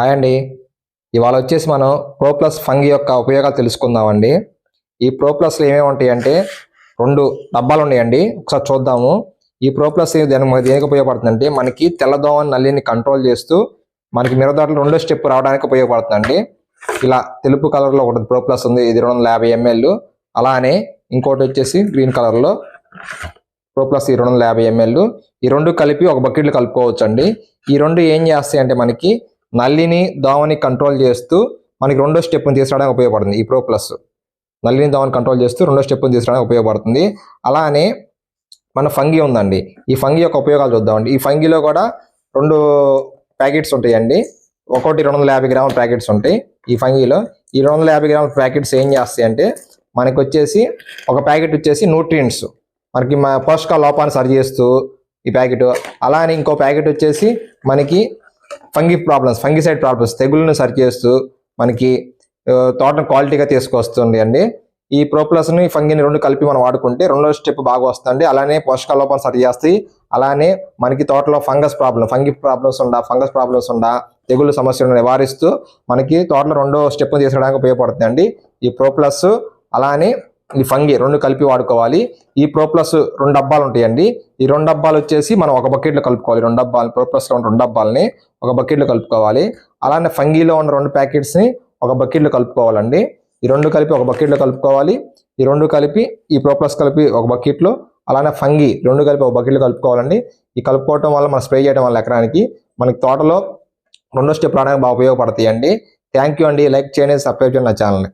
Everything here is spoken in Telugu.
హాయ్ అండి. ఇవాళ వచ్చేసి మనం ప్రోప్లస్ ఫంగి యొక్క ఉపయోగాలు తెలుసుకుందామండి. ఈ ప్రోప్లస్లో ఏమేమి ఉంటాయి అంటే రెండు డబ్బాలు ఉన్నాయండి. ఒకసారి చూద్దాము. ఈ ప్రోప్లస్ దాని దేనికి ఉపయోగపడుతుందంటే మనకి తెల్లదోమ నల్లిని కంట్రోల్ చేస్తూ మనకి మిరదాటలు రెండో స్టెప్ రావడానికి ఉపయోగపడుతుందండి. ఇలా తెలుపు కలర్లో ఒకటి ప్రోప్లస్ ఉంది. ఇది రెండు వందల యాభై ఎంఎల్. అలానే ఇంకోటి వచ్చేసి గ్రీన్ కలర్లో ప్రోప్లస్ ఈ రెండు వందల యాభై ఎంఎల్. ఈ రెండు కలిపి ఒక బకెట్లు కలుపుకోవచ్చు అండి ఈ రెండు ఏం చేస్తాయి అంటే మనకి నల్లిని దోమని కంట్రోల్ చేస్తూ మనకి రెండో స్టెప్ని తీసుకురావడానికి ఉపయోగపడుతుంది. ఈ ప్రో ప్లస్ నల్లిని దోమని కంట్రోల్ చేస్తూ రెండో స్టెప్ని తీసుకురావడానికి ఉపయోగపడుతుంది. అలానే మన ఫంగి ఉందండి. ఈ ఫంగి యొక్క ఉపయోగాలు చూద్దామండి. ఈ ఫంగిలో కూడా రెండు ప్యాకెట్స్ ఉంటాయండి. ఒకటి రెండు వందల యాభై గ్రాముల ప్యాకెట్స్ ఉంటాయి. ఈ ఫంగిలో ఈ రెండు వందల యాభై గ్రాముల ప్యాకెట్స్ ఏం చేస్తాయి అంటే మనకి వచ్చేసి ఒక ప్యాకెట్ వచ్చేసి న్యూట్రియంట్స్ మనకి మా పోషకాల లోపాన్ని సరి చేస్తూ ఈ ప్యాకెట్. అలానే ఇంకో ప్యాకెట్ వచ్చేసి మనకి ఫంగి ప్రాబ్లమ్స్ ఫంగిసైడ్ ప్రాబ్లమ్స్ తెగుళ్ళను సరి చేస్తూ మనకి తోటను క్వాలిటీగా తీసుకొస్తుంది అండి. ఈ ప్రోప్లస్ని ఫంగిని రెండు కలిపి మనం వాడుకుంటే రెండో స్టెప్ బాగా వస్తుంది అలానే పోషకాల లోపాన్ని సరి చేస్తాయి. అలానే మనకి తోటలో ఫంగస్ ప్రాబ్లం ఫంగి ప్రాబ్లమ్స్ ఉండా ఫంగస్ ప్రాబ్లమ్స్ ఉండా తెగుళ్ళ సమస్యలను నివారిస్తూ మనకి తోటలో రెండో స్టెప్ తీసుకోవడానికి ఉపయోగపడుతుంది అండి ఈ ప్రోప్లస్ అలానే ఈ ఫంగి రెండు కలిపి వాడుకోవాలి. ఈ ప్రోప్లస్ రెండు డబ్బాలు ఉంటాయండి. ఈ రెండు డబ్బాలు వచ్చేసి మనం ఒక బకెట్లో కలుపుకోవాలి. రెండు డబ్బాలు ప్రోప్లస్లో ఉన్న రెండు డబ్బాలని ఒక బకెట్లో కలుపుకోవాలి. అలానే ఫంగీలో ఉన్న రెండు ప్యాకెట్స్ని ఒక బకెట్లో కలుపుకోవాలండి. ఈ రెండు కలిపి ఒక బకెట్లో కలుపుకోవాలి. ఈ రెండు కలిపి ఈ ప్రోప్లస్ కలిపి ఒక బకెట్లో అలానే ఫంగి రెండు కలిపి ఒక బకెట్లో కలుపుకోవాలండి. ఈ కలుపుకోవటం వల్ల మనం స్ప్రే చేయడం వల్ల ఎకరానికి మనకి తోటలో రెండో స్టెప్ రావడానికి బాగా ఉపయోగపడతాయి అండి థ్యాంక్ యూ అండి. లైక్ చేయండి సబ్స్క్రైబ్ చేయండి నా ఛానల్ని.